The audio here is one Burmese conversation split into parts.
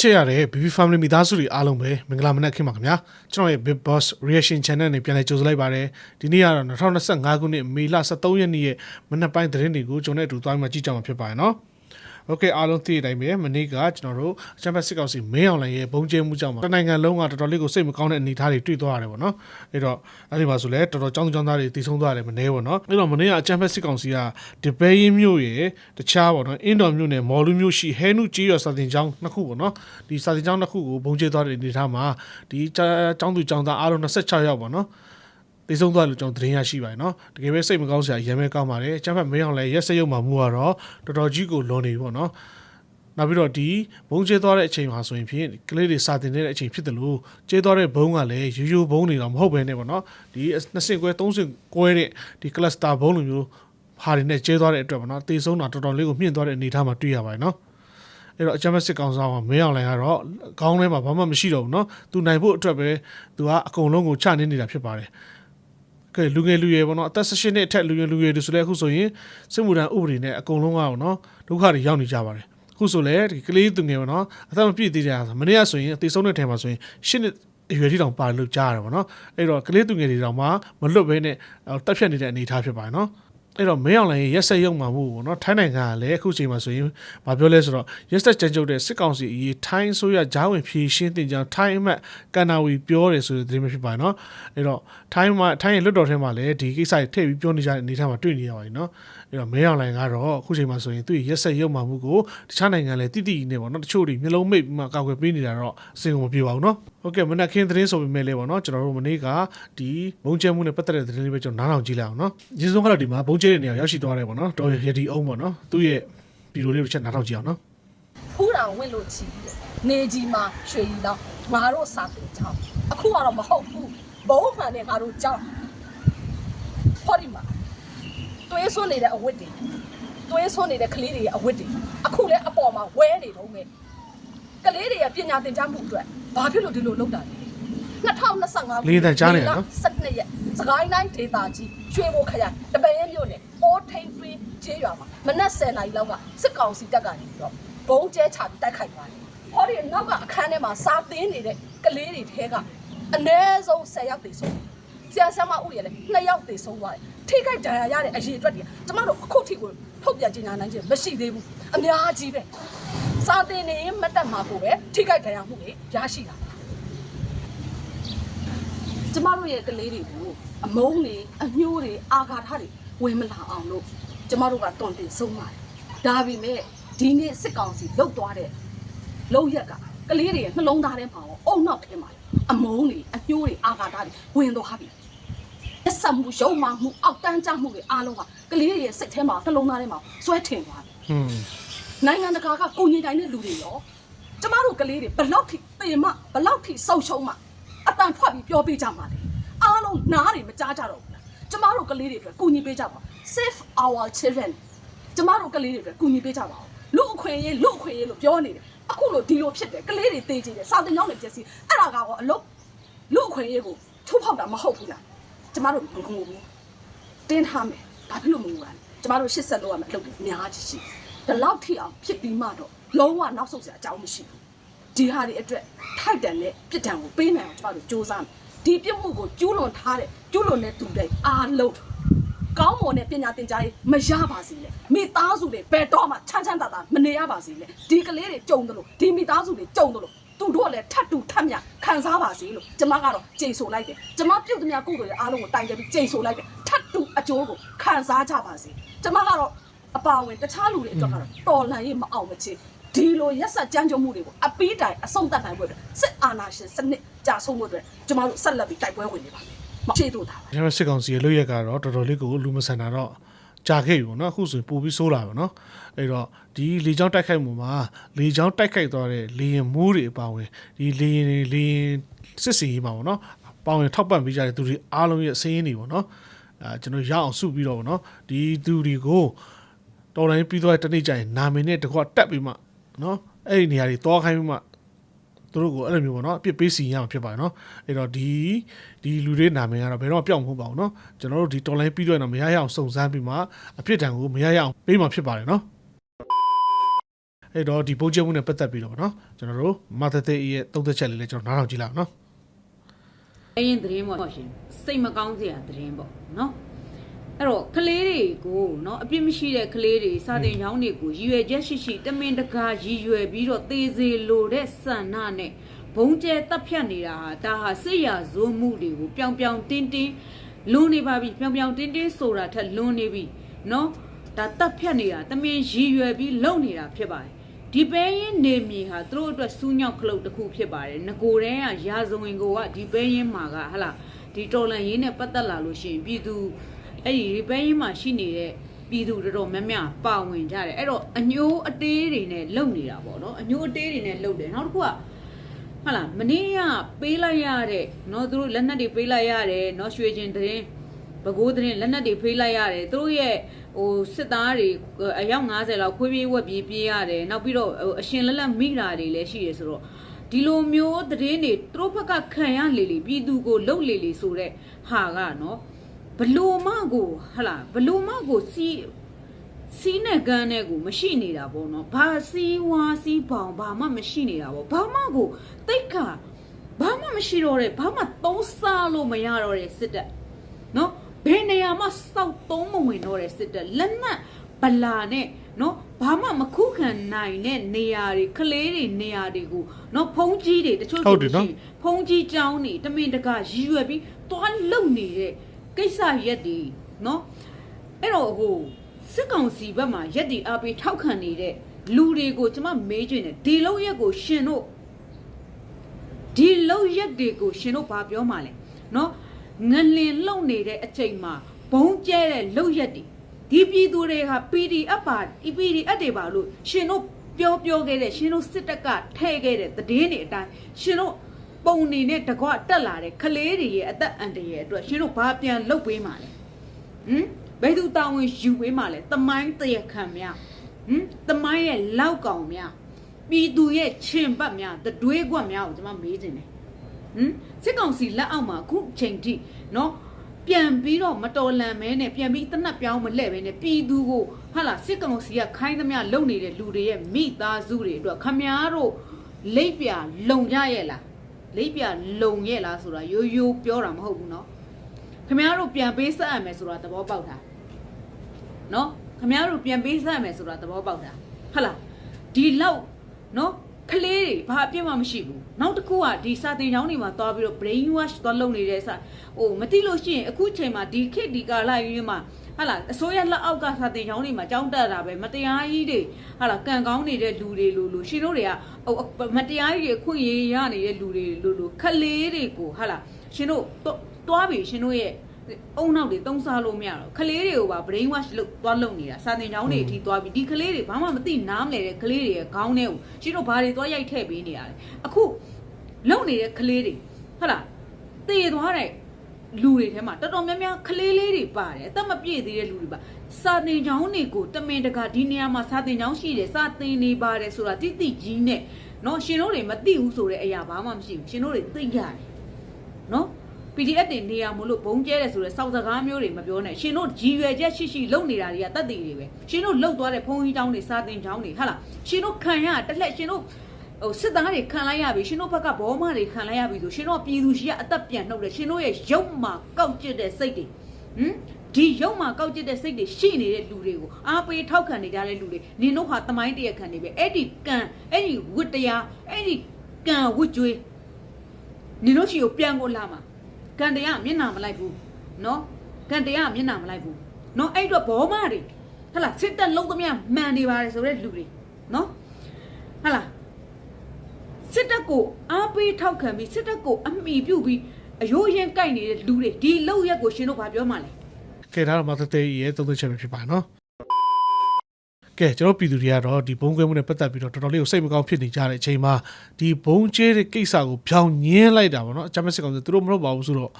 ချစ်ရတဲ့ BB Family မိသားစုတွေအားလုံးပဲမင်္ဂလာမနက်ခင်းပါခင်ဗျာကျွန်တော်ရဲ့ Big Boss Reaction Channel နဲ့ပြန်လည်ကြိုဆိုလိုက်ပါတယ်ဒီနေ့ကတော့2025ခုနှစ်မေလ23ရက်နေ့ရဲ့မနက်ပိုင်းသတင်းတွေကိုကျွန်တော်နဲ့အတူသွားပြီးမှကြည့်ကြမှာဖြစ်ပါတယ်နော် Okay အားလုံးသိတိုင်းပဲမနေ့ကကျွန်တော်တို့ချမ်ပီယံစစ်ကောင်စီမင်းအောင်လှိုင်ရဲ့ဘုံကျဲမှုကြောင့်တနိုင်ငံလုံးကတော်တော်လေးကိုစိတ်မကောင်းတဲ့အနေအထားတွေတွေ့သွားရတယ်ပေါ့နော်အဲ့တော့အဲ့ဒီမှာဆိုလဲတော်တော်ကြောင်းကြောင်းသားတွေတည်ဆုံသွားတယ်မနေပေါ့နော်အဲ့တော့မနေ့ကချမ်ပီယံစစ်ကောင်စီကဒီပဲရင်မြို့ရဲ့တခြားပေါ့နော်အင်းတော်မြို့နယ်မော်လူမြို့ရှိဟဲနုကြီးရစာတင်ကျောင်းနှစ်ခုပေါ့နော်ဒီစာတင်ကျောင်းနှစ်ခုကိုဘုံကျဲသွားတဲ့အနေအထားမှာဒီကျောင်းသူကျောင်းသားအားလုံး26ယောက်ပေါ့နော် တေဆုံးသွားလို့ကျွန်တော်သတင်းရရှိပါတယ်เนาะတကယ်ပဲစိတ်မကောင်းစရာရမ်းပဲကောင်းပါတယ်ကျမ်းဖတ်မင်းအောင်လည်းရက်စက်ရုံမှာမူကတော့တော်တော်ကြီးကိုလွန်နေပြီပေါ့เนาะနောက်ပြီးတော့ဒီဘုံကျဲသွားတဲ့အချိန်မှာဆိုရင်ဖြင့်ကလေးတွေစာတင်နေတဲ့အချိန်ဖြစ်တယ်လို့ကျဲသွားတဲ့ဘုံကလည်းရိုးရိုးဘုံနေတော့မဟုတ်ပဲねပေါ့เนาะဒီနှစ်ဆင့်ကွဲသုံးဆင့်ကွဲတဲ့ဒီ cluster ဘုံလိုမျိုးဟာတွေနဲ့ကျဲသွားတဲ့အတွက်ပေါ့เนาะတေဆုံးတာတော်တော်လေးကိုမြင့်သွားတဲ့အနေအထားမှာတွေ့ရပါတယ်เนาะ အဲ့တော့အကြမ်းဖက်စစ်ကောင်ဆောင်ကမင်းအောင်လိုင်ကတော့ခေါင်းထဲမှာဘာမှမရှိတော့ဘူးเนาะသူနိုင်ဖို့အတွက်ပဲသူကအကုန်လုံးကိုချနေနေတာဖြစ်ပါတယ် ကဲလူငယ်လူရွယ်ပေါ့နော်အသက်16နှစ်အထက်လူငယ်လူရွယ်တွေဆိုလဲအခုဆိုရင်စစ်မှုထမ်းဥပဒေနဲ့အကုန်လုံးကပေါ့နော်ဒုက္ခတွေရောက်နေကြပါတယ်အခုဆိုလဲဒီကလေးသူငယ်ပေါ့နော်အသက်မပြည့်သေးတဲ့အားဆိုမနေ့ကဆိုရင်အသေးဆုံးတဲ့ထဲမှာဆိုရင်ရှစ်နှစ်အရွယ်ထိတောင်ပါလို့ကြားရတယ်ပေါ့နော်အဲ့တော့ကလေးသူငယ်တွေတောင်မှမလွတ်ဘဲနဲ့တက်ဖြတ်နေတဲ့အနေအထားဖြစ်ပါတယ်နော် အဲ့တော့မင်းအောင်လိုင်ရဲ့ရက်ဆက်ရုံမှာမှုပေါ့နော်ထိုင်းနိုင်ငံကလည်းအခုချိန်မှာဆိုရင်မပြောလဲဆိုတော့ရက်ဆက်ကြမ်းကြုတ်တဲ့စစ်ကောင်စီအရေးထိုင်းဆိုရဂျားဝင်ဖြည့်ရှင်းတင်ကြောင်းထိုင်းအမတ်ကန်နာဝီပြောတယ်ဆိုတဲ့သတင်းမျိုးဖြစ်ပါတယ်နော်အဲ့တော့ထိုင်းမှာထိုင်းရဲ့လွတ်တော်ထဲမှာလည်းဒီကိစ္စတွေထည့်ပြီးပြောနေကြတဲ့အနေအထားမှာတွေ့နေရပါတယ်နော်အဲ့တော့မင်းအောင်လိုင်ကတော့အခုချိန်မှာဆိုရင်သူ့ရဲ့ရက်ဆက်ရုံမှာမှုကိုတခြားနိုင်ငံလည်းတိတိနေပေါ့နော်တချို့တွေမျိုးလုံးမိတ်ပြီးမှကောက်ွယ်ပေးနေတာတော့အစင်ကိုမပြေပါဘူးနော်ဟုတ်ကဲ့မနက်ခင်းသတင်းဆိုပေမဲ့လည်းပေါ့နော်ကျွန်တော်တို့မနေ့ကဒီဘုံကျဲမှုနဲ့ပတ်သက်တဲ့သတင်းလေးပဲကျွန်တော်နားထောင်ကြည့်လိုက်အောင်နော်ရင်းစုံကတော့ဒီမှာဘုံကျဲတဲ့နေရာရောက်ရှိသွားတယ်ပေါ့နော်တော်ရတီအောင်ပေါ့နော်သူ့ရဲ့ဗီဒီယိုလေးတစ်ချက်နားထောင်ကြည့်အောင်နော်ဖူးတာဝင့်လို့ချီတယ်နေကြီးမှာရွှေရီတော့ငါတို့စာတင်ချောင်းအခုကတော့မဟုတ်ဘူးဘုံမှန်နဲ့ငါတို့ကြောက်ဟောဒီမှာ တွေးဆွနေတဲ့အဝတ်တွေတွေးဆွနေတဲ့ကလေးတွေရဲ့အဝတ်တွေအခုလည်းအပေါ်မှာဝဲနေတော့မယ်ကလေးတွေရဲ့ပညာသင်ကြားမှုအတွက်ဘာဖြစ်လို့ဒီလိုလုပ်တာလဲ2025လေးတန်ကြားနေရနော်12ရက်စကိုင်းတိုင်းဒေသကြီးရွှေဘိုခရိုင်တပည့်ရဲမြို့နယ်အိုးထိန်တွင်းကျေးရွာမှာမနက်10:00နာရီလောက်ကစစ်ကောင်စီတပ်ကနေပြီးတော့ဘုံကျဲချပြီးတိုက်ခိုက်သွားတယ်။ဟောဒီနောက်ကအခန်းထဲမှာစာသင်းနေတဲ့ကလေးတွေထဲကအနည်းဆုံး10ယောက်သေဆုံးတယ်။ဆရာဆရာမဦးရလည်း2ယောက်သေဆုံးသွားတယ်။ ထိခိုက်ဒဏ်ရာရတဲ့အရေးအတွက်တွေကျမတို့အခုထိကိုထုတ်ပြန်ကြေညာနိုင်ခြင်းမရှိသေးဘူး။အများကြီးပဲ။စာသင်နေရင်မတ်တက်မှာကိုပဲထိခိုက်ဒဏ်ရာမှုတွေရရှိတာ။ကျမတို့ရဲ့ကလေးတွေကိုအမုန်းတွေအညှိုးတွေအာဃာတတွေဝင်မလာအောင်လို့ကျမတို့ကတွန်တင်ဆုံးပါတယ်။ဒါပေမဲ့ဒီနေ့စစ်ကောင်စီလုတ်သွားတဲ့လောက်ရက်ကကလေးတွေရဲ့နှလုံးသားထဲမှာရောအုံနောက်ထဲမှာရောအမုန်းတွေအညှိုးတွေအာဃာတတွေဝင်သွားပြီ။ အဆက်မှုရုံမှမှုအောက်တန်းကြမှုတွေအားလုံးကကလေးတွေရဲ့စိတ်ထဲမှာနှလုံးသားထဲမှာဆွဲထင်သွားပြီဟွန်းနိုင်ငံတကာကကိုကြီးတိုင်းတဲ့လူတွေရောကျမတို့ကလေးတွေဘလောက်ထိပေမဘလောက်ထိဆုံရှုံမှအတန်ထွက်ပြီးပြောပေးကြမှာလေအားလုံးနားတွေမကြားကြတော့ဘူးလားကျမတို့ကလေးတွေအတွက်ကိုကြီးပေးကြပါ save our children ကျမတို့ကလေးတွေအတွက်ကိုကြီးပေးကြပါဦးလူအခွင့်အရေးလူအခွင့်အရေးလို့ပြောနေတယ်အခုလို့ဒီလိုဖြစ်တယ်ကလေးတွေတေးကြည့်တယ်စာတင်ကြောင်းတွေပြည့်စည်အဲ့ဒါကတော့အလုပ်လူအခွင့်အရေးကိုထုဖောက်တာမဟုတ်ဘူးလား ကျမတို့မငုံဘူးတင်းထားမယ်ဘာဖြစ်လို့မငူရလဲကျမတို့ရှစ်ဆက်လို့ရမယ်အလုပ်တွေအများကြီးရှိတယ်ဒီလောက်ထိအောင်ဖြစ်ပြီးမှတော့လုံးဝနောက်ဆုတ်စရာအကြောင်းမရှိဘူးဒီဟာတွေအတွက်ထိုက်တန်တဲ့ပြစ်ဒဏ်ကိုပေးနိုင်အောင်ကျမတို့စူးစမ်းမယ်ဒီပြစ်မှုကိုကျူးလွန်ထားတဲ့ကျူးလွန်တဲ့သူတွေအားလုံးကောင်းမွန်တဲ့ပညာသင်ကြားရေးမရပါစေနဲ့မိသားစုတွေဘယ်တော့မှချမ်းချမ်းသာသာမနေရပါစေနဲ့ဒီကလေးတွေကြုံတယ်လို့ဒီမိသားစုတွေကြုံတယ်လို့ သူတို့ကလည်းထပ်တူထပ်မြခံစားပါစေလို့ကျမကတော့ကြိတ်ဆိုလိုက်တယ်ကျမပြုတ်သမျှကုသိုလ်တွေအားလုံးကိုတိုင်တယ်ပြီးကြိတ်ဆိုလိုက်တယ်ထပ်တူအကျိုးကိုခံစားကြပါစေကျမကတော့အပါဝင်တခြားလူတွေအတွက်ကတော့တော်လှန်ရေးမအောင်မချေဒီလိုရက်ဆက်ကြမ်းကြုတ်မှုတွေကိုအပီးတိုင်အဆုံးသတ်နိုင်ဖို့အတွက်စစ်အာဏာရှင်စနစ်ကြာဆုံးဖို့အတွက်ကျမတို့ဆက်လက်ပြီးတိုက်ပွဲဝင်နေပါမယ်မချေတို့တာပါဒါပေမဲ့စစ်ကောင်စီရဲ့လွတ်ရက်ကတော့တော်တော်လေးကိုလူမဆန်တာတော့ ကြာခဲ့ပြီပေါ့နော်အခုဆိုရင်ပိုပြီးဆိုးလာပါတော့အဲ့တော့ဒီလေချောင်းတိုက်ခိုက်မှုမှာလေချောင်းတိုက်ခိုက်သွားတဲ့လေရင်မိုးတွေအပါဝင်ဒီလေရင်တွေလေရင်စစ်စီရေးမှာပေါ့နော်ပေါဝင်ထောက်ပံ့ပေးကြတဲ့သူတွေအားလုံးရဲ့စည်းရင်းတွေပေါ့နော်အဲကျွန်တော်ရအောင်စုပြီးတော့ပေါ့နော်ဒီသူတွေကိုတော်တိုင်းပြီးသွားတဲ့တနေ့ကျရင်နာမည်နဲ့တကွတက်ပြီးမှနော်အဲ့ဒီနေရာတွေတောခိုင်းပြီးမှ သူတို့ကိုအဲ့လိုမျိုးပေါ့နော်အပြစ်ပေးစီရမှာဖြစ်ပါတယ်နော်အဲ့တော့ဒီဒီလူတွေနာမည်ကတော့ဘယ်တော့မှပျောက်မဟုတ်ပါဘူးနော်ကျွန်တော်တို့ဒီတော်လိုင်းပြီးတော့တော့မရရအောင်စုံစမ်းပြီးမှအပြစ်ဒဏ်ကိုမရရအောင်ပေးမှာဖြစ်ပါတယ်နော်အဲ့တော့ဒီပုံကျမှုနဲ့ပတ်သက်ပြီးတော့ဗောနော်ကျွန်တော်တို့မသသေးရဲ့သုံးသက်ချက်လေးလည်းကျွန်တော်နားထောင်ကြည့်လိုက်အောင်နော်အရင်သတင်းပေါ့ရှင်စိတ်မကောင်းစရာသတင်းပေါ့နော် အဲ့တော့ကလေးတွေကိုနော်အပြစ်မရှိတဲ့ကလေးတွေစာတင်ရောင်းတွေကိုရည်ရွယ်ချက်ရှိရှိတမင်တကာရည်ရွယ်ပြီးတော့သေစေလိုတဲ့ဆန္ဒနဲ့ဘုံကျဲတပ်ဖြတ်နေတာဟာဒါဟာစစ်ရာဇိုးမှုတွေကိုပြောင်ပြောင်တင်းတင်းလွန်နေပါပြီပြောင်ပြောင်တင်းတင်းဆိုတာထက်လွန်နေပြီနော်ဒါတပ်ဖြတ်နေတာတမင်ရည်ရွယ်ပြီးလုပ်နေတာဖြစ်ပါတယ်ဒီပဲရင်နေမြေဟာသူတို့အတွက်စူးညောက်ခလုတ်တစ်ခုဖြစ်ပါတယ်ငကိုတန်းကရာဇဝင်ကိုကဒီပဲရင်မှာကဟလာဒီတော်လန်ရေးနဲ့ပတ်သက်လာလို့ရှိရင်ပြည်သူ အဲ့ဒီဒီပဲရင်မှာရှိနေတဲ့ပြည်သူတော်တော်များများပါဝင်ကြတယ်အဲ့တော့အညိုးအတေးတွေနဲ့လုံနေတာပေါ့နော်အညိုးအတေးတွေနဲ့လုံတယ်နောက်တစ်ခုက ဟုတ်လားမနေ့ကပေးလိုက်ရတဲ့เนาะသူတို့လက်နက်တွေပေးလိုက်ရတယ်เนาะရွှေကျင်သတင်းဘကိုးသတင်းလက်နက်တွေပေးလိုက်ရတယ်သူတို့ရဲ့ဟိုစစ်သားတွေအယောက်90လောက်ခွေးပြေးဝက်ပြေးပြေးရတယ်နောက်ပြီးတော့ဟိုအရှင်လက်လက်မိတာတွေလည်းရှိတယ်ဆိုတော့ဒီလိုမျိုးသတင်းတွေသူတို့ဘက်ကခံရလေလေပြည်သူကိုလှုပ်လေလေဆိုတဲ့ဟာကเนาะ ဘလို့မကိုဟလာဘလို့မကိုစီးစီးနဲ့ကန်းနဲ့ကိုမရှိနေတာပေါ့နော်ဘာစီးဝါစီးပေါင်ဘာမှမရှိနေတာပေါ့ဘာမှကိုတိတ်ခါဘာမှမရှိတော့တဲ့ဘာမှသုံးစားလို့မရတော့တဲ့စစ်တပ်နော်ဘယ်နေရာမှစောက်သုံးမဝင်တော့တဲ့စစ်တပ်လက်နက်ဗလာနဲ့နော်ဘာမှမခုခံနိုင်တဲ့နေရာတွေကလေးတွေနေရာတွေကိုနော်ဖုံးကြီးတွေတချို့ဟုတ်တယ်နော်ရှိဖုံးကြီးចောင်းနေတမင်တကရည်ရွယ်ပြီးတွားလုံနေတဲ့ ကိစ္စရက်တွေနော်အဲ့တော့ဟိုစစ်ကောင်စီဘက်မှာရက်တွေအားပေးထောက်ခံနေတဲ့လူတွေကိုကျွန်မမေးချင်တယ်ဒီလောက်ရက်ကိုရှင်တို့ဒီလောက်ရက်တွေကိုရှင်တို့ဘာပြောမှလဲနော်ငလင်လုံနေတဲ့အချိန်မှာဘုံကျဲတဲ့လောက်ရက်တွေဒီပြည်သူတွေက PDF ပါ PDF တွေပါလို့ရှင်တို့ပြောပြောခဲ့တဲ့ရှင်တို့စစ်တပ်ကထဲ့ခဲ့တဲ့သတင်းတွေအတိုင်းရှင်တို့ ပုံနေနဲ့တကွတက်လာတဲ့ကလေးတွေရဲ့အသက်အန္တရာယ်အတွက်ရှင်တို့ဘာပြန်လုပ်ပေးမှလဲဟမ်ဘယ်သူတာဝန်ယူပေးမှလဲတမိုင်းတရခံများဟမ်တမိုင်းရဲ့လောက်ကောင်များပြည်သူရဲ့ချင်ပတ်များတတွေးကွက်များကိုကျွန်မမေးချင်တယ်ဟမ်စစ်ကောင်စီလက်အောက်မှာအခုချိန်ထိနော်ပြန်ပြီးတော့မတော်လန်မဲနဲ့ပြန်ပြီးတနတ်ပြောင်းမလှဲ့ပဲနဲ့ပြည်သူကိုဟာလာစစ်ကောင်စီကခိုင်းသမျှလုံနေတဲ့လူတွေရဲ့မိသားစုတွေအတွက်ခမားတို့လိပ်ပြလုံကြရဲ့လား လိပ်ပြလုံရဲ့လားဆိုတာရိုးရိုးပြောတာမဟုတ်ဘူးเนาะခမားတို့ပြန်ပေးဆက်ရမယ်ဆိုတာသဘောပေါက်တာเนาะခမားတို့ပြန်ပေးဆက်ရမယ်ဆိုတာသဘောပေါက်တာဟာလာဒီလောက်เนาะ ကလေးတွေဘာအပြစ်မှမရှိဘူးနောက်တစ်ခုကဒီစာတင်ကျောင်းတွေမှာသွားပြီးတော့ brain wash သွားလုပ်နေတဲ့စာဟိုမသိလို့ရှိရင်အခုချိန်မှာဒီခေတ်ဒီကာလကြီးမှာ ဟာလာအစိုးရလက်အောက်ကစာတင်ကျောင်းတွေမှာကျောင်းတက်တာပဲမတရားကြီးတွေဟာလာကံကောင်းနေတဲ့လူတွေလို့လို့ရှင်တို့တွေကဟိုမတရားကြီးတွေအခွင့်အရေးရနေတဲ့လူတွေလို့လို့ခလေးတွေကိုဟာလာရှင်တို့သွားပြီရှင်တို့ရဲ့အုံနောက်တွေတုံးစားလို့မရတော့ကလေးတွေကိုပါ brain wash လုပ်သွားလုပ်နေတာစာတင်ကျောင်းတွေအထိသွားပြီးဒီကလေးတွေဘာမှမသိနားမလဲတဲ့ကလေးတွေရဲ့ခေါင်းထဲကိုရှင်တို့ဘာတွေသွားရိုက်ထည့်ပေးနေရလဲအခုလုံနေတဲ့ကလေးတွေဟုတ်လားတည်သွားတဲ့ လူတွေထဲမှာတော်တော်များများကလေးလေးတွေပါတယ်အသက်မပြည့်သေးတဲ့လူတွေပါစာသင်ကျောင်းတွေကိုတမင်တကာဒီနေရာမှာစာသင်ကျောင်းရှိတယ်စာသင်နေပါတယ်ဆိုတာတိတိကြီးနဲ့နော်ရှင်တို့တွေမသိဘူးဆိုတဲ့အရာဘာမှမရှိဘူးရှင်တို့တွေသိရတယ်နော် PDF တင်နေရမလို့ဘုံကျဲတယ်ဆိုတော့စောက်စကားမျိုးတွေမပြောနဲ့ရှင်တို့ကြီးရွယ်ချက်ရှိရှိလုပ်နေတာတွေကတက်တည်တွေပဲရှင်တို့လှုပ်သွားတဲ့ဘုံကြီးတောင်းတွေစာတင်တောင်းတွေဟာလားရှင်တို့ခံရတက်လက်ရှင်တို့ ဟိုစစ်သားတွေခံလိုက်ရပြီရှင်တို့ဘက်ကဘောမတွေခံလိုက်ရပြီဆိုရှင်တို့ပြည်သူရှိရအသက်ပြန်နှုတ်တယ်ရှင်တို့ရဲ့ရုပ်မှာကောက်ကျစ်တဲ့စိတ်တွေဟမ်ဒီရုပ်မှာကောက်ကျစ်တဲ့စိတ်တွေရှိနေတဲ့လူတွေကိုအားပေးထောက်ခံနေကြတဲ့လူတွေနင်တို့ဟာတမိုင်းတရခံနေပဲအဲ့ဒီကံအဲ့ဒီဝတ်တရားအဲ့ဒီကံဝတ်ကြွေးနင်တို့ရှိကိုပြန်ကိုလာမှာကန်တရားမျက်နှာမလိုက်ဘူးနော်ကန်တရားမျက်နှာမလိုက်ဘူးနော်အဲ့တော့ဘောမတွေဟဟလာစစ်တက်လုံးသမျှမှန်နေပါတယ်ဆိုတဲ့လူတွေနော်ဟဟလာ စစ်တပ်ကိုအားပေးထောက်ခံပြီးစစ်တပ်ကိုအမိပြုတ်ပြီးအယိုးရင်ကြိုက်နေတဲ့လူတွေဒီလောက်ရက်ကိုရှင်တို့ဘာပြောမှလဲကဲဒါတော့မသသေးရဲ့သုံးသက်ချက်ပဲဖြစ်ပါနော်ကဲကျွန်တော်ပြည်သူတွေကတော့ဒီဘုံကွဲမှုနဲ့ပတ်သက်ပြီးတော့တော်တော်လေးကိုစိတ်မကောင်းဖြစ်နေကြတဲ့အချိန်မှာဒီဘုံကျဲတဲ့ကိစ္စကိုဖြောင်းညင်းလိုက်တာပေါ့နော်အကြမ်းဖက်စစ်ကောင်စီသူတို့မလုပ်ပါဘူးဆိုတော့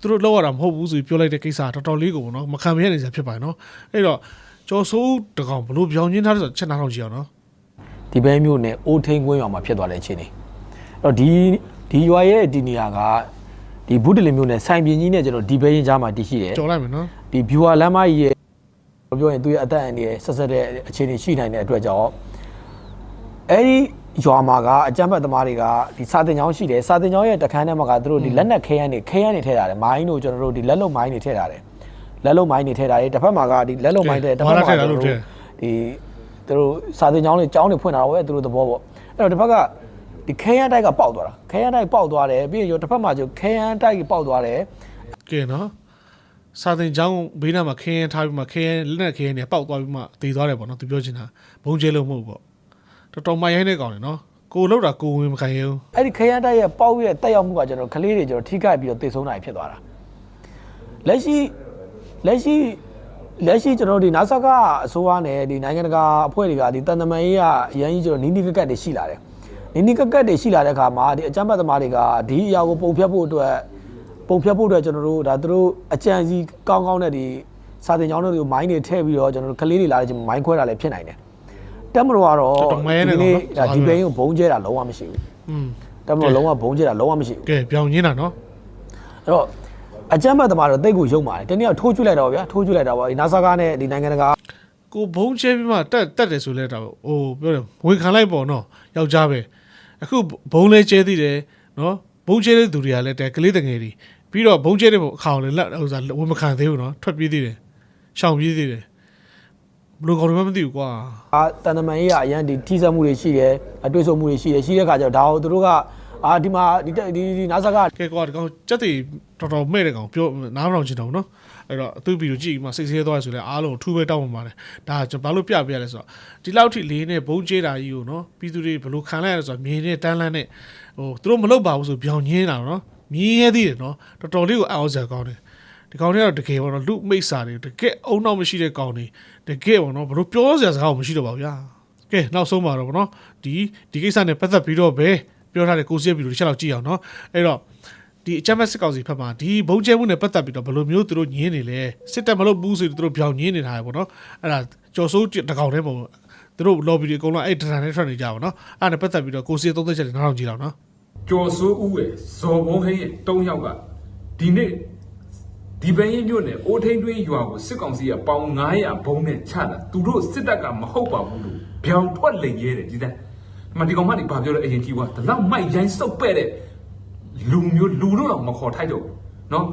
သူတို့လောက်ရတာမဟုတ်ဘူးဆိုပြီးပြောလိုက်တဲ့ကိစ္စကတော်တော်လေးကိုပေါ့နော်မခံမရနိုင်စရာဖြစ်ပါနော်အဲ့တော့ကျော်စိုးတကောင်ဘလို့ဖြောင်းညင်းထားတယ်ဆိုတော့ချက်နားထောင်ကြည့်အောင်နော် ဒီဘဲမျိုးနဲ့အိုးထိန်ကွင်းရွာမှာဖြစ်သွားတဲ့အခြေအနေအဲ့တော့ဒီဒီရွာရဲ့ဒီနေရာကဒီဘူးတလင်မျိုးနဲ့ဆိုင်ပြင်းကြီးနဲ့ကျွန်တော်ဒီဘဲရင်ကြားမှာတည်ရှိတယ်ကြော်လိုက်မယ်နော်ဒီ viewer လမ်းမကြီးရဲ့ပြောရင်သူရဲ့အသက်အန္တရာယ်ဆက်ဆက်တဲ့အခြေအနေရှိနိုင်တဲ့အတွက်ကြောင့်အဲ့ဒီရွာမှာကအကြမ်းဖက်သမားတွေကဒီစာတင်ကျောင်းရှိတယ်စာတင်ကျောင်းရဲ့တခန်းထဲမှာကသူတို့ဒီလက်နက်ခဲယမ်းတွေခဲယမ်းတွေထည့်ထားတယ်မိုင်းတို့ကျွန်တော်တို့ဒီလက်လုံမိုင်းတွေထည့်ထားတယ်လက်လုံမိုင်းတွေထည့်ထားတယ်တစ်ဖက်မှာကဒီလက်လုံမိုင်းတဲ့တစ်ဖက်မှာကကျွန်တော်တို့ဒီ သူတို့စာတင်ကျောင်းတွေကျောင်းတွေဖွင့်တာတော့သူတို့သဘောပေါ့အဲ့တော့တစ်ဖက်ကဒီခဲယမ်းတိုက်ကပေါက်သွားတာခဲယမ်းတိုက်ပေါက်သွားတယ်ပြီးရင်တစ်ဖက်မှာကျခဲယမ်းတိုက်ပေါက်သွားတယ်ကဲနော်စာသင်ကျောင်းဘေးနားမှာခင်းရင်ထားပြီးမှခင်းရင်လက်နဲ့ခင်းရင်နေပေါက်သွားပြီးမှတည်သွားတယ်ပေါ့နော်သူပြောချင်တာဘုံကျဲလို့မဟုတ်ဘူးပေါ့တော်တော်မိုင်းရိုင်းနေကောင်တယ်နော်ကိုလောက်တာကိုဝင်မခံရဘူးအဲ့ဒီခရမ်းတိုက်ရဲ့ပေါက်ရဲ့တက်ရောက်မှုကကျွန်တော်ကလေးတွေကျွန်တော်ထိခိုက်ပြီးတော့တေဆုံးတာဖြစ်သွားတာလက်ရှိလက်ရှိ လက်ရှိကျွန်တော်တို့ဒီနာဆာကအစိုးရနဲ့ဒီနိုင်ငံတကာအဖွဲ့တွေကဒီတန်တမန်ရေးကအရန်ကြီးကျွန်တော်နီးနီးကက်ကက်တွေရှိလာတယ်နီးနီးကက်ကက်တွေရှိလာတဲ့အခါမှာဒီအကြမ်းဖက်သမားတွေကဒီအရာကိုပုံဖြတ်ဖို့အတွက်ပုံဖြတ်ဖို့အတွက်ကျွန်တော်တို့ဒါသူတို့အကြံစီကောင်းကောင်းနဲ့ဒီစာတင်ကျောင်းတွေကိုမိုင်းတွေထည့်ပြီးတော့ကျွန်တော်တို့ကလေးတွေလာတဲ့ချိန်မှာမိုင်းခွဲတာလည်းဖြစ်နိုင်တယ်တက်မလို့ကတော့တော်တော်မဲနေဒီကောင်နေ့နော်ဒါဒီဘိန်းကိုဘုံကျဲတာလုံးဝမရှိဘူးอืมတက်မလို့လုံးဝဘုံကျဲတာလုံးဝမရှိဘူးကဲပြောင်းရင်းတာနော်အဲ့တော့ အကြမ်းဖက်သမားတော့တိတ်ကိုယုံပါတယ်တနည်းတော့ထိုးကျွလိုက်တော့ဗျာထိုးကျွလိုက်တာပေါ့ဒီနာဆာကနဲ့ဒီနိုင်ငံတကာကိုဘုံကျဲပြီးမှတက်တက်တယ်ဆိုလဲတာပေါ့ဟိုပြောတယ်ဝင်ခံလိုက်ပေါ့နော်ယောက်ျားပဲအခုဘုံလဲကျဲသေးတယ်နော်ဘုံကျဲတဲ့သူတွေကလည်းတဲကလေးတငယ်တွေပြီးတော့ဘုံကျဲတဲ့အခါကိုလည်းလက်ဟိုစားဝင်မခံသေးဘူးနော်ထွက်ပြေးသေးတယ်ရှောင်ပြေးသေးတယ်ဘယ်လိုကောင်တွေမှမသိဘူးကွာအာတန်တမန်ကြီးကအရန်ဒီထိစပ်မှုတွေရှိတယ်အတွေ့အဆုံမှုတွေရှိတယ်ရှိတဲ့ခါကျတော့ဒါကိုသူတို့ကအာဒီမှာဒီတက်ဒီဒီနာဆာကကဲကွာဒီကောင်စက်တွေ တော်တော်မဲ့တဲ့ကောင်ပြောနားမတော်ချင်တော့ဘူးနော်အဲ့တော့အသူဗီဒီယိုကြည့်ပြီးမှစိတ်ဆင်းသွားရဆိုလဲအားလုံးထူးပဲတောင်းပန်ပါတယ်ဒါကျွန်တော်ဘာလို့ပြပြရလဲဆိုတော့ဒီလောက်ထိလေးနဲ့ဘုံကျဲတာကြီးကိုနော်ပြည်သူတွေဘလို့ခံလိုက်ရလဲဆိုတော့မြင်းနဲ့တန်းလန်းနဲ့ဟိုသူတို့မလုပ်ပါဘူးဆိုပြောင်းညင်းတာနော်မြင်းရဲသေးတယ်နော်တော်တော်လေးကိုအောက်စရာကောင်းတယ်ဒီကောင်တွေကတော့တကယ်ပေါ့နော်လူမိတ်စာတွေတကယ်အုံနောက်မရှိတဲ့ကောင်တွေတကယ်ပေါ့နော်ဘလို့ပြောစရာစကားကိုမရှိတော့ပါဘူးဗျာကဲနောက်ဆုံးပါတော့ဗောနော်ဒီဒီကိစ္စနဲ့ပတ်သက်ပြီးတော့ပဲပြောထားတဲ့ကိုစီးဗီဒီယိုတစ်ချက်လောက်ကြည့်အောင်နော်အဲ့တော့ ဒီအချမ်းမက်စစ်ကောင်စီဖက်မှာဒီဘုံကျဲမှုနဲ့ပတ်သက်ပြီးတော့ဘယ်လိုမျိုးသူတို့ညင်းနေလဲစစ်တပ်မလို့ဘူးဆိုပြီးသူတို့ပြောင်းညင်းနေတာပဲပေါ့နော်အဲ့ဒါကြော်စိုးတကောင်တည်းပုံသူတို့ lobby တွေအကုန်လုံးအဲ့ဒရန်နဲ့ထွက်နေကြပါတော့အဲ့ဒါနဲ့ပတ်သက်ပြီးတော့ကိုစီသုံးသက်ချက်တွေနားထောင်ကြည့်တော့နော်ကျော်စိုးဦးရဲ့ဇော်ဘုံဟင်းရဲ့၃ယောက်ကဒီနေ့ဒီပင်ရင်မြို့နယ်အိုးထိန်တွင်းရွာကိုစစ်ကောင်စီကပေါင်900ဘုံနဲ့ချတာသူတို့စစ်တပ်ကမဟုတ်ပါဘူးလို့ဗျောင်ထွက်လိန်ရဲတယ်ဒီတိုင်းဒီမှာဒီကောင်မတွေဘာပြောလဲအရင်ကြီးကဒီလောက်မိုက်ရိုင်းစုပ်ပဲ့တဲ့ လူမျိုးလူတို့တော့မခေါ်ထိုက်တော့ဘူးနော်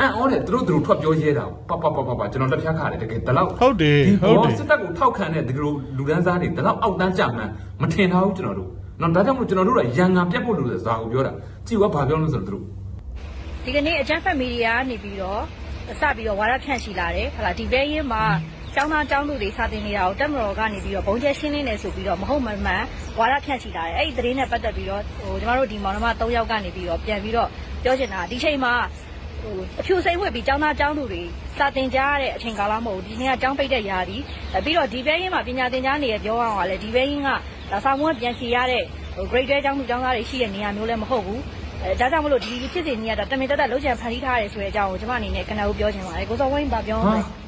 အံ့ဩတယ်သူတို့သူတို့ထွက်ပြောရဲတာပပပပပကျွန်တော်လက်ဖျားခါတယ်တကယ်ဒီလောက်ဟုတ်တယ်ဒီဟုတ်ဘောတယ်စစ်တပ်ကိုထောက်ခံတဲ့ဒီလိုလူဒန်းစားတွေဒီလောက်အောက်တန်းကြမှန်းမထင်ထားဘူးကျွန်တော်တို့နော်ဒါကြောင့်မို့ကျွန်တော်တို့ကရန်ငံပြတ်ဖို့လို့ဇာကိုပြောတာကြည့်ဝါဘာပြောလို့ဆိုတော့သူတို့ဒီကနေ့အကြမ်းဖက်မီဒီယာကနေပြီးတော့စပြီးတော့ဝါဒဖြန့်ရှိလာတယ်ဟလာဒီဘဲရင်းမှာ ကျောင်းသားကျောင်းသူတွေစာတင်နေတာကိုတက်မတော်ကနေပြီးတော့ဘုံကျဲရှင်းလင်းနေဆိုပြီးတော့မဟုတ်မမှန်ဝါဒဖြန့်ရှိလာတယ်အဲ့ဒီသတင်းနဲ့ပတ်သက်ပြီးတော့ဟိုကျမတို့ဒီမောင်နှမ၃ယောက်ကနေပြီးတော့ပြန်ပြီးတော့ပြောချင်တာဒီချိန်မှာဟိုအဖြူစိမ့်ဝက်ပြီးကျောင်းသားကျောင်းသူတွေစာတင်ကြရတဲ့အချိန်ကာလမဟုတ်ဘူးဒီနေ့ကကျောင်းပိတ်တဲ့ຢာဒီပြီးတော့ဒီဘဲရင်းမှာပညာသင်ကြားနေရပြောအောင်ကလည်းဒီဘဲရင်းကဒါဆောင်မွန်းပြန်ချီရတဲ့ဟို grade 12ကျောင်းသူကျောင်းသားတွေရှိတဲ့နေရာမျိုးလည်းမဟုတ်ဘူးအဲဒါကြောင့်မလို့ဒီဖြစ်စဉ်ကြီးကတမင်တက်တက်လုံးချန်ဖန်တီးထားရဲဆိုတဲ့အကြောင်းကိုကျွန်မအနေနဲ့ကနဦးပြောချင်ပါတယ်ကိုစောဝင်းပါပြောဟာမယ်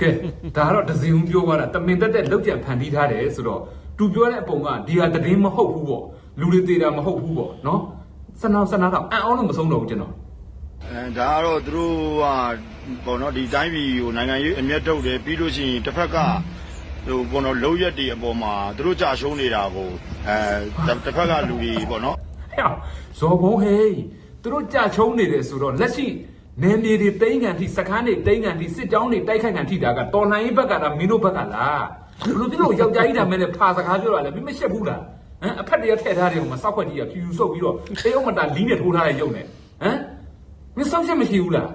ကဲဒါကတော့ဒဇင်ဦးပြောသွားတာတမင်တက်တက်လောက်ကြံဖန်တီးထားတယ်ဆိုတော့သူပြောတဲ့အပုံကဒီဟာတည်င်းမဟုတ်ဘူးပေါ့လူတွေသေးတာမဟုတ်ဘူးပေါ့နော်စနာစနာတော့အံ့ဩလို့မဆုံးတော့ဘူးကျွန်တော်အဲဒါကတော့သူတို့ကပေါ့နော်ဒီတိုင်းပြည်ကိုနိုင်ငံရေးအမျက်ထုတ်တယ်ပြီးလို့ရှိရင်တစ်ဖက်ကဟိုပေါ့နော်လုံးရက်တွေအပေါ်မှာသူတို့ကြာရှုံးနေတာကိုအဲတစ်တစ်ဖက်ကလူတွေပေါ့နော်ဟဲ့ဇော်ဘုံဟေးသူတို့ကြာချုံးနေတယ်ဆိုတော့လက်ရှိ နေမြေတွေတိမ့်ကန်ထိစကန်းတွေတိမ့်ကန်ထိစစ်ကြောင်းတွေတိုက်ခိုက်ကန်ထိတာကတော်လှန်ရေးဘက်ကလားမင်းတို့ဘက်ကလားဘလို့ဒီလိုယောက်ျားကြီးတာမဲ့နဲ့ဖာစကားပြောတာလဲမင်းမရှက်ဘူးလားဟမ်အဖက်တရထည့်ထားတယ်ဟိုမှာစောက်ခွက်ကြီးကဖြူဖြူဆုပ်ပြီးတော့တေးအောင်မတာလီးနဲ့ထိုးထားတဲ့ရုပ်နဲ့ဟမ်မင်းစောက်ချက်မရှိဘူးလား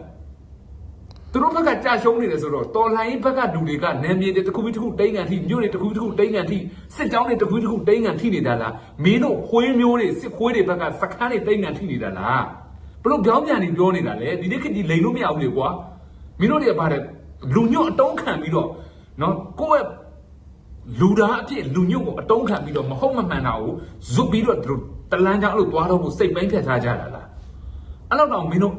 သူတို့ဘက်ကကြာရှုံးနေတယ်ဆိုတော့တော်လှန်ရေးဘက်ကလူတွေကနယ်မြေတွေတစ်ခုပြီးတစ်ခုတိမ့်ကန်ထိမြို့တွေတစ်ခုပြီးတစ်ခုတိမ့်ကန်ထိစစ်ကြောင်းတွေတစ်ခုပြီးတစ်ခုတိမ့်ကန်ထိနေတာလားမင်းတို့ခွေးမျိုးတွေစစ်ခွေးတွေဘက်ကစခန်းတွေတိမ့်ကန်ထိနေတာလား ဘလို့ပြောင်းပြန်နေပြောနေတာလေဒီနေ့ခေတ်ကြီးလိန်လို့မရဘူးလေကွာမင်းတို့တွေကဗါတဲ့လူညွတ်အတုံးခံပြီးတော့နော်ကိုယ့်ရဲ့လူသားအဖြစ်လူညွတ်ကိုအတုံးခံပြီးတော့မဟုတ်မမှန်တာကိုဇွတ်ပြီးတော့သူတို့တလန်းချောင်းအဲ့လိုသွားတော့ကိုစိတ်ပိုင်းဖြတ်ထားကြတာလားအဲ့လောက်တော့မင်းတို့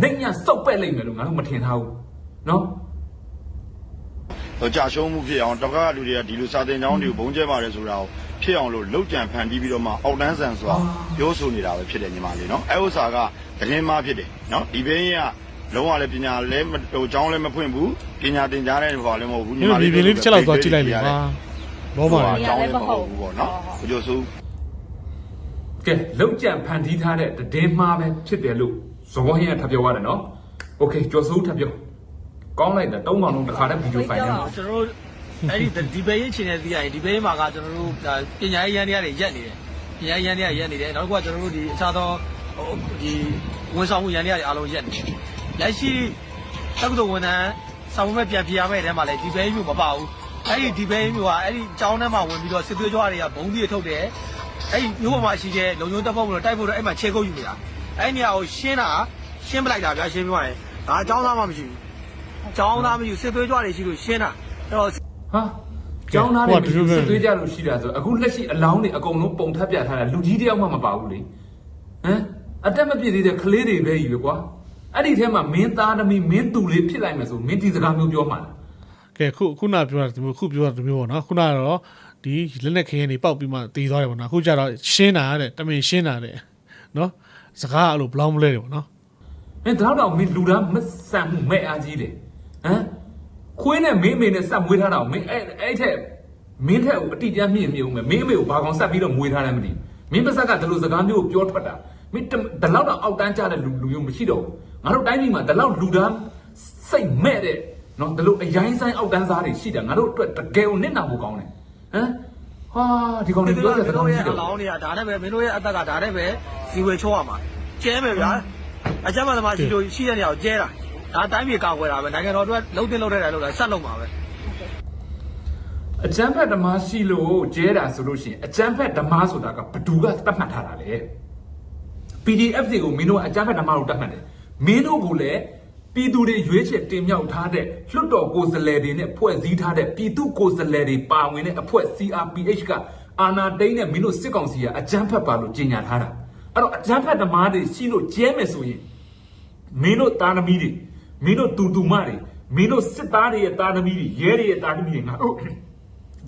နှိမ့်ညစောက်ပက်လိုက်မယ်လို့ငါတို့မထင်ထားဘူးနော်ဟိုကြာရှုံးမှုဖြစ်အောင်တစ်ဖက်ကလူတွေကဒီလိုစာတင်ကြောင်းတွေကိုဘုံကျဲပါတယ်ဆိုတာကို ဖြစ်အောင်လို့လောက်ကြံဖန်တီးပြီးတော့မှအောက်တန်းဆန်စွာပြောဆိုနေတာပဲဖြစ်တယ်ညီမလေးနော်အဲဥစ္စာကသတင်းမှားဖြစ်တယ်နော်ဒီဘင်းကလုံးဝလည်းပညာလည်းမဟိုကျောင်းလည်းမဖွင့်ဘူးပညာသင်ကြားတဲ့ဟောလည်းမဟုတ်ဘူး ဒီလိုဒီပြင်လေးတစ်ချက်လောက်သွားကြည့်လိုက်လေပါ ဟ ဘောပါလေ အကြောင်းလည်းမဟုတ်ဘူးပေါ့နော်ကိုကျော်စိုး ကဲလောက်ကြံဖန်တီးထားတဲ့တည်င်းမှားပဲဖြစ်တယ်လို့ဇော်ဟင်းကထပ်ပြောရတယ်နော်โอเคကျော်စိုးထပ်ပြောကောင်းလိုက်တာတုံးကောင်လုံးတစ်ခါတည်းဗီဒီယိုဖိုင်နဲ့ ကျွန်တော်တို့ အဲ့ဒီဒီဘေးရင်ချင်းနေသိရရင်ဒီဘေးမှာကကျွန်တော်တို့ဒါပညာရေးရန်တွေရက်နေတယ်ပညာရေးရန်တွေရက်နေတယ်နောက်တစ်ခုကကျွန်တော်တို့ဒီအခြားသောဟိုဒီဝန်ဆောင်မှုရန်တွေအားလုံးရက်နေတယ်လက်ရှိတက္ကသိုလ်ဝန်ထမ်းဆောင်မဲ့ပြန်ပြရမယ့်တဲမှာလည်းဒီဘေးမျိုးမပါဘူးအဲ့ဒီဒီဘေးမျိုးကအဲ့ဒီကျောင်းထဲမှာဝင်ပြီးတော့စစ်သွေးကြွားတွေကဘုံကြီးထုတ်တယ်အဲ့ဒီမျိုးပေါ်မှာရှိတဲ့လုံခြုံတပ်ဖွဲ့ဝင်တွေတိုက်ဖို့တော့အဲ့မှာခြေကုပ်ယူနေတာအဲ့ဒီနေရာကိုရှင်းတာရှင်းပလိုက်တာဗျာရှင်းပြပါရင်ဒါအကြောင်းသားမှမရှိဘူးကျောင်းသားမရှိဘူးစစ်သွေးကြွားတွေရှိလို့ရှင်းတာအဲ့တော့ ဟာကျောင်းသားတွေမရှိဘူးစစ်သွေးကြလို့ရှိတာဆိုအခုလက်ရှိအလောင်းတွေအကုန်လုံးပုံထပ်ပြထားတာလူကြီးတယောက်မှမပါဘူးလေဟမ်အတက်မပြည့်သေးတဲ့ကလေးတွေပဲကြီးပဲကွာအဲ့ဒီထဲမှာမင်းသားသမီးမင်းသူလေးဖြစ်လိုက်မယ်ဆိုမင်းဒီစကားမျိုးပြောမှာလားကဲခုခုနပြောတာဒီမျိုးခုပြောတာဒီမျိုးပေါ့နော်ခုနကတော့ဒီလက်နဲ့ခင်းနေပေါက်ပြီးမှတည်သွားတယ်ပေါ့နော်အခုကျတော့ရှင်းတာတဲ့တမင်ရှင်းတာတဲ့နော်စကားအဲ့လိုဘလောင်းမလဲတယ်ပေါ့နော်မင်းတော့တော့မင်းလူသားမဆန်မှုမဲ့အားကြီးတယ်ဟမ် ခွေးနဲ့မင်းအမေနဲ့ဆက်မွေးထားတာကိုမင်းအဲ့အဲ့ထက်မင်းထက်ကိုအတိအကျမြင့်မြင့်ဦးမယ်မင်းအမေကိုဘာကောင်ဆက်ပြီးတော့မွေးထားတယ်မသိဘူးမင်းပါစက်ကဒီလိုစကားမျိုးကိုပြောထွက်တာမင်းဒီလောက်တော့အောက်တန်းကြတဲ့လူလူမျိုးမရှိတော့ဘူးငါတို့တိုင်းပြည်မှာဒီလောက်လူသားစိတ်မဲ့တဲ့နော်ဒီလိုအရင်ဆိုင်အောက်တန်းစားတွေရှိတယ်ငါတို့အတွက်တကယ်ကိုနစ်နာဖို့ကောင်းတယ်ဟမ်ဟာဒီကောင်တွေပြောတဲ့စကားမရှိရဲ့တော့အလောင်းတွေကဒါနဲ့ပဲမင်းတို့ရဲ့အသက်ကဒါနဲ့ပဲဇီဝေချောရမှာကျဲမယ်ဗျာအကြမ်းမသမားရှိလို့ရှိတဲ့နေရာကိုကျဲတာ ဒါတိုင်းပြည်ကောက်ွယ်တာပဲနိုင်ငံတော်အတွက်လုံးတင်လုံးတဲ့တယ်လို့လည်းဆက်လုံးပါပဲအကျန်းဖက်ဓမ္မရှိလို့ကျဲတာဆိုလို့ရှိရင်အကျန်းဖက်ဓမ္မဆိုတာကဘသူကတတ်မှတ်ထားတာလေ PDF တွေကိုမင်းတို့ကအကျန်းဖက်ဓမ္မလို့တတ်မှတ်တယ်မင်းတို့ကလည်းပြည်သူတွေရွေးချယ်တင်မြှောက်ထားတဲ့လွှတ်တော်ကိုယ်စားလှယ်တွေနဲ့ဖွဲ့စည်းထားတဲ့ပြည်သူကိုယ်စားလှယ်တွေပါဝင်တဲ့အဖွဲ့ CRPH ကအာနာတိန်နဲ့မင်းတို့စစ်ကောင်စီကအကျန်းဖက်ပါလို့ကြေညာထားတာအဲ့တော့အကျန်းဖက်ဓမ္မတွေရှိလို့ကျဲမယ်ဆိုရင်မင်းတို့သားသမီးတွေ မင်းတို့တူတူမတွေမင်းတို့စစ်သားတွေရဲ့သားသမီးတွေရဲတွေရဲ့သားသမီးတွေငါတို့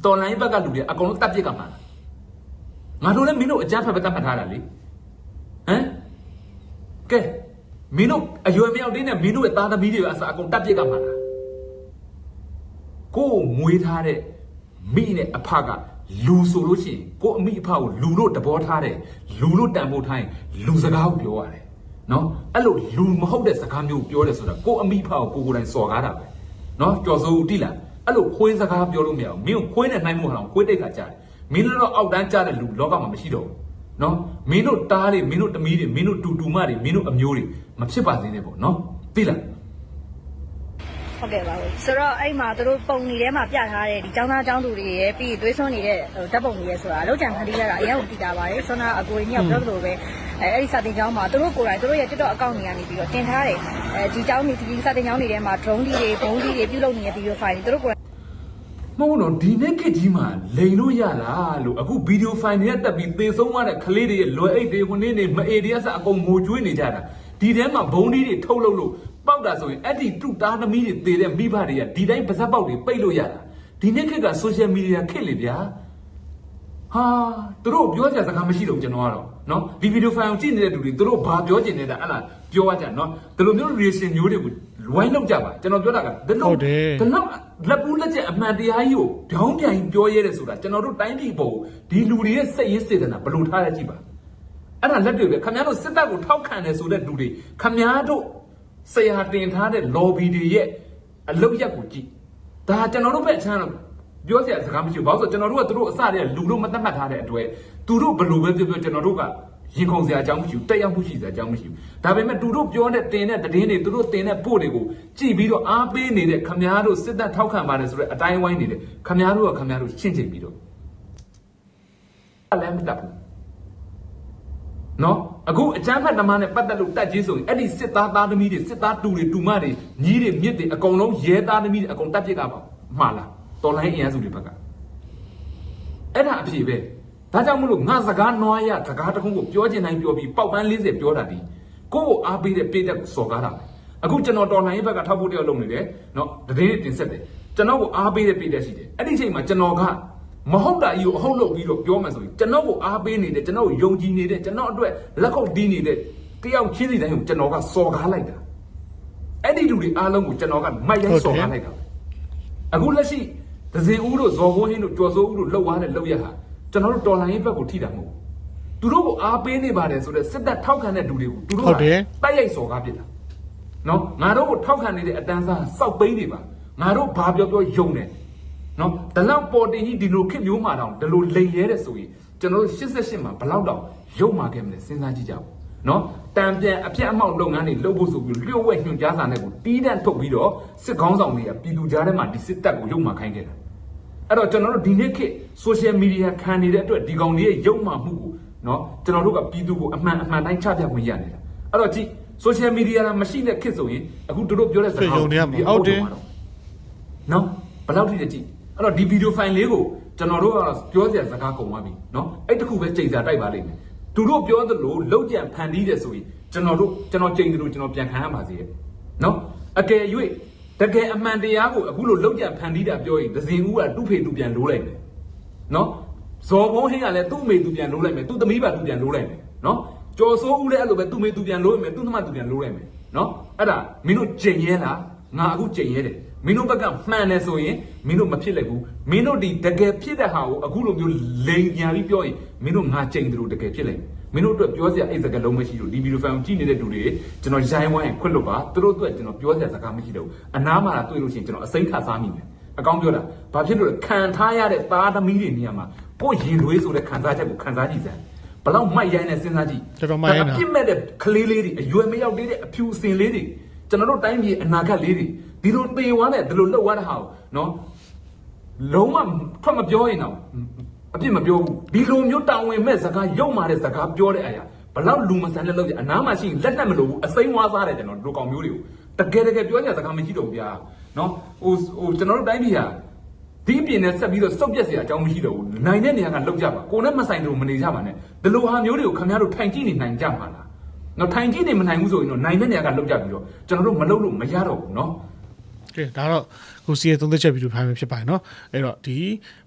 တော်လိုင်းဘက်ကလူတွေအကုန်လုံးတပ်ပစ်ကမှာလားငါတို့လည်းမင်းတို့အကြမ်းဖက်ပဲတပ်မှတ်ထားတာလေဟမ်ကဲမင်းတို့အရွယ်မြောက်တင်းနဲ့မင်းတို့ရဲ့သားသမီးတွေအစားအကုန်တပ်ပစ်ကမှာလားကိုယ်မွေးထားတဲ့မိနဲ့အဖကလူဆိုလို့ရှိရင်ကိုယ်အမိအဖကိုလူလို့တဘောထားတယ်လူလို့တန်ဖိုးထားရင်လူစကားကိုပြောရတယ် နော်အဲ့လိုလူမဟုတ်တဲ့စကားမျိုးပြောတယ်ဆိုတာကိုအမိဖာကိုကိုကိုယ်တိုင်စော်ကားတာပဲနော်ကြော်စိုးတိလားအဲ့လိုခွေးစကားပြောလို့မရဘူးမင်းကိုခွေးနဲ့နှိုင်းမှုဟောင်ခွေးတိတ်ခါကြားတယ်မင်းတို့တော့အောက်တန်းကြားတဲ့လူလောကမှာမရှိတော့ဘူးနော်မင်းတို့တားတွေမင်းတို့တမီးတွေမင်းတို့တူတူမတွေမင်းတို့အမျိုးတွေမဖြစ်ပါစေနဲ့ပေါ့နော်တိလားဟုတ်ကဲ့ပါဘူးဆိုတော့အဲ့မှာသူတို့ပုံနေထဲမှာပြထားတဲ့ဒီចောင်းသားចောင်းသူတွေရဲ့ပြီးသွေးစွန်းနေတဲ့ဟိုဓာတ်ပုံတွေရဲ့ဆိုတာလောက်ကြံဖန်တီးရတာအရင်ကတည်တာပါတယ်ဆွမ်းနာအကိုကြီးကပြောလို့ပဲ အဲအဲ့ဒီစာတင်ကျောင်းမှာသူတို့ကိုယ်တိုင်သူတို့ရဲ့ TikTok account တွေကနေပြီးတော့တင်ထားတယ်အဲဒီကျောင်းတွေဒီစာတင်ကျောင်းတွေထဲမှာ drone တွေဘုံတွေပြုလုပ်နေတဲ့ video file တွေသူတို့ကိုယ်တိုင်မဟုတ်တော့ဒီနေ့ခေတ်ကြီးမှာလိန်လို့ရလားလို့အခုဗီဒီယိုဖိုင်တွေကတက်ပြီးသေဆုံးသွားတဲ့ကလေးတွေရဲ့လွယ်အိတ်တွေဝင်နေနေမအေတွေအစအကုန်ငိုကြွေးနေကြတာဒီထဲမှာဘုံဒီတွေထုတ်လုပ်လို့ပောက်တာဆိုရင်အဲ့ဒီတူတာသမီးတွေသေတဲ့မိဘတွေကဒီတိုင်းပါဇက်ပေါက်တွေပိတ်လို့ရတာဒီနေ့ခေတ်ကဆိုရှယ်မီဒီယာခေတ်လေဗျာ ဟာသူတို့ပြောကြစကားမရှိတော့ဘူးကျွန်တော်ကတော့နော်ဒီဗီဒီယိုဖိုင်ကိုကြည့်နေတဲ့လူတွေသူတို့ဘာပြောချင်နေတာအဲ့လားပြောရကြနော်ဒီလိုမျိုး reaction မျိုးတွေကိုဝိုင်းလောက်ကြပါကျွန်တော်ပြောတာကဒီလိုဟုတ်တယ်ဒီလောက်လက်ပူးလက်ချက်အမှန်တရားကြီးကိုတောင်းပြန်ပြောရဲတယ်ဆိုတာကျွန်တော်တို့တိုင်းပြည်ပေါ်ဒီလူတွေရဲ့စိတ်ရင်းစေတနာဘယ်လိုထားရကြည့်ပါအဲ့ဒါလက်တွေပဲခမများတို့စစ်တပ်ကိုထောက်ခံတယ်ဆိုတဲ့လူတွေခမများတို့ဆရာတင်ထားတဲ့ lobby တွေရဲ့အလုတ်ရက်ကိုကြည့်ဒါကျွန်တော်တို့ပဲအချမ်းတော့ ပြောစရာစကားမရှိဘူးဘာလို့ဆိုကျွန်တော်တို့ကသူတို့အစတည်းကလူတို့မသတ်မှတ်ထားတဲ့အတွက်သူတို့ဘယ်လိုပဲပြောပြောကျွန်တော်တို့ကရင်ခုန်စရာအကြောင်းမရှိဘူးတက်ရောက်မှုရှိစရာအကြောင်းမရှိဘူးဒါပေမဲ့သူတို့ပြောတဲ့တင်တဲ့သတင်းတွေသူတို့တင်တဲ့ပို့တွေကိုကြည့်ပြီးတော့အားပေးနေတဲ့ခမားတို့စစ်တပ်ထောက်ခံပါတယ်ဆိုတဲ့အတိုင်းဝိုင်းနေတဲ့ခမားတို့ကခမားတို့ရှင်းချင်ပြီးတော့အလည်းမတတ်ဘူးနော်အခုအချမ်းဖတ်သမားနဲ့ပတ်သက်လို့တက်ကြီးဆိုရင်အဲ့ဒီစစ်သားသားသမီးတွေစစ်သားတူတွေတူမတွေညီးတွေမြစ်တွေအကုန်လုံးရဲသားသမီးတွေအကုန်တက်ပြစ်ကပါမှားလား တော်လိုင်းအင်အားစုတွေဘက်ကအဲ့ဒါအဖြစ်ပဲဒါကြောင့်မလို့ငါစကားနွားရစကားတစ်ခုကိုပြောချင်တိုင်းပြောပြီးပေါက်ပန်း40ပြောတာဒီကိုယ့်ကိုအားပေးတဲ့ပေးတဲ့စော်ကားတာအခုကျွန်တော်တော်လိုင်းဘက်ကထောက်ဖို့တယောက်လုပ်နေတယ်နော်တည်င်းတင်ဆက်တယ်ကျွန်တော်ကိုအားပေးတဲ့ပေးတဲ့ရှိတယ်အဲ့ဒီအချိန်မှာကျွန်တော်ကမဟုတ်တာကြီးကိုအဟုတ်လုပ်ပြီးတော့ပြောမှဆိုရင်ကျွန်တော်ကိုအားပေးနေတဲ့ကျွန်တော်ကိုယုံကြည်နေတဲ့ကျွန်တော်အတွက်လက်ခုပ်တီးနေတဲ့တယောက်ချင်းစီတိုင်းကိုကျွန်တော်ကစော်ကားလိုက်တာအဲ့ဒီလူတွေအားလုံးကိုကျွန်တော်ကမိုက်ရိုက်စော်ကားလိုက်တာအခုလက်ရှိ ဒဇင်ဦးတို့ဇော်ဘုန်းဟင်းတို့ကျော်စိုးဦးတို့လှုပ်သွားတဲ့လှုပ်ရက်ဟာကျွန်တော်တို့တော်လှန်ရေးဘက်ကိုထိတာမဟုတ်ဘူးသူတို့ကိုအားပေးနေပါတယ်ဆိုတော့စစ်တပ်ထောက်ခံတဲ့လူတွေကိုသူတို့ဟုတ်တယ်တိုက်ရိုက်စော်ကားပြစ်တာနော်ငါတို့ကိုထောက်ခံနေတဲ့အတန်းစားစောက်ပိန်းတွေပါငါတို့ဘာပြောပြောယုံတယ်နော်ဒီလောက်ပေါ်တင်ကြီးဒီလိုခစ်မျိုးမှတော့ဒီလိုလိန်ရဲတဲ့ဆိုရင်ကျွန်တော်တို့88မှာဘယ်လောက်တော့ယုံမှာခဲ့မလဲစဉ်းစားကြည့်ကြပါ နော်တံပြန်အပြတ်အမှောက်လုပ်ငန်းတွေလုပ်ဖို့ဆိုပြီးလျှို့ဝှက်ညွှန်ကြားစာနဲ့ကိုတီးတန့်ထုတ်ပြီးတော့စစ်ကောင်းဆောင်တွေကပြည်သူကြားထဲမှာဒီစစ်တပ်ကိုရုပ်မှခိုင်းခဲ့တာအဲ့တော့ကျွန်တော်တို့ဒီနေ့ခေတ် social media ခံနေတဲ့အတွက်ဒီကောင်တွေရဲ့ရုပ်မှမှုကိုနော်ကျွန်တော်တို့ကပြည်သူကိုအမှန်အမှန်တိုင်းချပြခွင့်ရနေတာအဲ့တော့ကြည့် social media လာမရှိတဲ့ခေတ်ဆိုရင်အခုတို့ပြောတဲ့စကားဒီအောက်တင်နော်ဘယ်လောက်ထိလဲကြည့်အဲ့တော့ဒီ video file လေးကိုကျွန်တော်တို့ကပြောစရာစကားကုန်သွားပြီနော်အဲ့တခုပဲချိန်စာတိုက်ပါလိမ့်မယ် သူတို့ပြောသလိုလောက်ကြံဖန်တီးတယ်ဆိုရင်ကျွန်တော်တို့ကျွန်တော်ကြိမ်သလိုကျွန်တော်ပြန်ခံရပါစေရဲ့နော်အကယ်၍တကယ်အမှန်တရားကိုအခုလိုလောက်ကြံဖန်တီးတာပြောရင်ဒဇင်ဦးကသူ့ဖေသူပြန်လိုးလိုက်မယ်နော်ဇော်ဘုံဟင်းကလည်းသူ့အမေသူပြန်လိုးလိုက်မယ်သူ့သမီးပါသူပြန်လိုးလိုက်မယ်နော်ကျော်စိုးဦးလည်းအဲ့လိုပဲသူ့မေသူပြန်လိုးလိုက်မယ်သူ့သမီးသူပြန်လိုးလိုက်မယ်နော်အဲ့ဒါမင်းတို့ကြိမ်ရဲလားငါအခုကြိမ်ရဲတယ် မင်းတို့ဘက်ကမှန်တယ်ဆိုရင်မင်းတို့မဖြစ်လိုက်ဘူးမင်းတို့ဒီတကယ်ဖြစ်တဲ့ဟာကိုအခုလိုမျိုးလိန်ညာပြီးပြောရင်မင်းတို့ငါကြိမ်တယ်လို့တကယ်ဖြစ်လိုက်မင်းတို့အတွက်ပြောစရာအဲ့စကားလုံးမရှိလို့ဒီဗီဒီယိုဖိုင်ကိုကြည့်နေတဲ့လူတွေကျွန်တော်ရိုင်းဝိုင်းခွတ်လို့ပါသူတို့အတွက်ကျွန်တော်ပြောစရာစကားမရှိတော့ဘူးအနားမှာတွေ့လို့ရှိရင်ကျွန်တော်အစိမ့်ခါစားမိမယ်အကောင်းပြောတာဘာဖြစ်လို့လဲခံထားရတဲ့သားသမီးတွေနေရာမှာကိုယ်ရင်လွေးဆိုတဲ့ခံစားချက်ကိုခံစားကြည့်စမ်းဘလောက်မိုက်ရိုင်းနေစဉ်းစားကြည့်တော်တော်မိုက်ရိုင်းတာဒါအပြစ်မဲ့တဲ့ကလေးလေးတွေအရွယ်မရောက်သေးတဲ့အဖြူအစင်လေးတွေကျွန်တော်တို့တိုင်းပြည်အနာဂတ်လေးတွေ ဒီလိုပေသွားတဲ့ဒီလိုလှုပ်သွားတဲ့ဟာကိုနော်လုံးဝထွက်မပြောရင်တော့အပြစ်မပြောဘူးဒီလိုမျိုးတာဝန်မဲ့စကားရုပ်မာတဲ့စကားပြောတဲ့အရာဘလောက်လူမဆန်လက်လုပ်ကြအနားမှာရှိရင်လက်နဲ့မလို့ဘူးအစိမ်းဝါးစားတယ်ကျွန်တော်တို့ကောင်မျိုးတွေကိုတကယ်တကယ်ပြောကြစကားမကြည့်တော့ဘူးဗျာနော်ဟိုဟိုကျွန်တော်တို့တိုင်းပြည်ဟာဒီအပြင်နဲ့ဆက်ပြီးတော့စုပ်ပြက်စရာအကြောင်းမရှိတော့ဘူးနိုင်တဲ့နေရာကလောက်ကြပါကိုနဲ့မဆိုင်တော့မနေကြပါနဲ့ဒီလိုဟာမျိုးတွေကိုခင်ဗျားတို့ထိုင်ကြည့်နေနိုင်ကြမှာလားနော်ထိုင်ကြည့်နေမနိုင်ဘူးဆိုရင်တော့နိုင်တဲ့နေရာကလောက်ကြပြီးတော့ကျွန်တော်တို့မလုပ်လို့မရတော့ဘူးနော် ကဲဒါတော့ကိုစီရဲ့သုံးသက်ချက်ဗီဒီယိုဖိုင်ပဲဖြစ်ပါတယ်เนาะအဲ့တော့ဒီ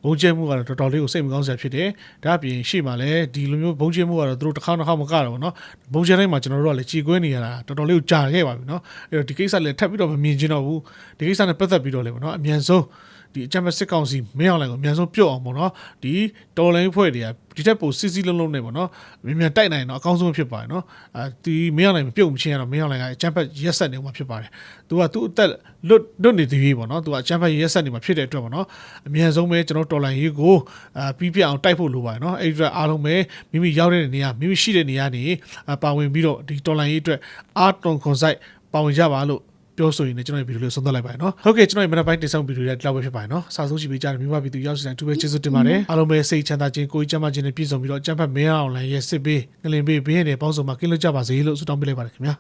ဘုံကျဲမှုကတော့တော်တော်လေးကိုစိတ်မကောင်းစရာဖြစ်တယ်ဒါအပြင်ရှေ့မှာလည်းဒီလိုမျိုးဘုံကျဲမှုကတော့သူတို့တစ်ခါတစ်ခါမကတော့ဗောနော်ဘုံကျဲတိုင်းမှာကျွန်တော်တို့ကလည်းကြည်ကွဲနေရတာတော်တော်လေးကိုကြာခဲ့ပါပြီเนาะအဲ့တော့ဒီကိစ္စလည်းထပ်ပြီးတော့မမြင်ချင်တော့ဘူးဒီကိစ္စနဲ့ပတ်သက်ပြီးတော့လည်းဗောနော်အမြန်ဆုံး ဒီအကြမ်းဖက်စစ်ကောင်စီမင်းအောင်လိုင်ကိုအမြန်ဆုံးပြုတ်အောင်ပေါ့နော်ဒီတော်လိုင်းဖွဲ့တွေကဒီတက်ပိုစီစီလုံးလုံးနဲ့ပေါ့နော်မြန်မြန်တိုက်နိုင်တော့အကောင်းဆုံးဖြစ်ပါတယ်နော်အဲဒီမင်းအောင်လိုင်မပြုတ်မချင်းရတော့မင်းအောင်လိုင်ကအကြမ်းဖက်ရက်ဆက်နေမှာဖြစ်ပါတယ်သူကသူ့အသက်လွတ်လွတ်နေသေးပြီပေါ့နော်သူကအကြမ်းဖက်ရက်ဆက်နေမှာဖြစ်တဲ့အတွက်ပေါ့နော်အမြန်ဆုံးပဲကျွန်တော်တော်လိုင်းရေးကိုအာပြီးပြအောင်တိုက်ဖို့လိုပါတယ်နော်အဲ့ဒီအတွက်အားလုံးပဲမိမိရောက်တဲ့နေရာမိမိရှိတဲ့နေရာနေအာပါဝင်ပြီးတော့ဒီတော်လိုင်းရေးအတွက်အာတွန်ကွန်ဆိုင်ပါဝင်ကြပါလို့ ပြောဆိုရင်လည်းကျွန်တော်ရဲ့ဗီဒီယိုလေးဆုံးသက်လိုက်ပါရနော်ဟုတ်ကဲ့ကျွန်တော်ရဲ့မနက်ပိုင်းတင်ဆောင်ဗီဒီယိုလေးဒီလောက်ပဲဖြစ်ပါတယ်နော်စာဆုံးကြည့်ပေးကြတဲ့မိဘပြည်သူရောက်စီတိုင်းသူပဲကျေးဇူးတင်ပါတယ်အားလုံးပဲစိတ်ချမ်းသာခြင်းကိုယ်ကျမ်းမာခြင်းနဲ့ပြည့်စုံပြီးတော့အကျမ်းဖတ်မင်းအောင်လိုင်းရဲ့စစ်ပေးငလင်ပေးဘေးရည်ပေါင်းစုံမှာကင်းလွတ်ကြပါစေလို့ဆုတောင်းပေးလိုက်ပါတယ်ခင်ဗျာ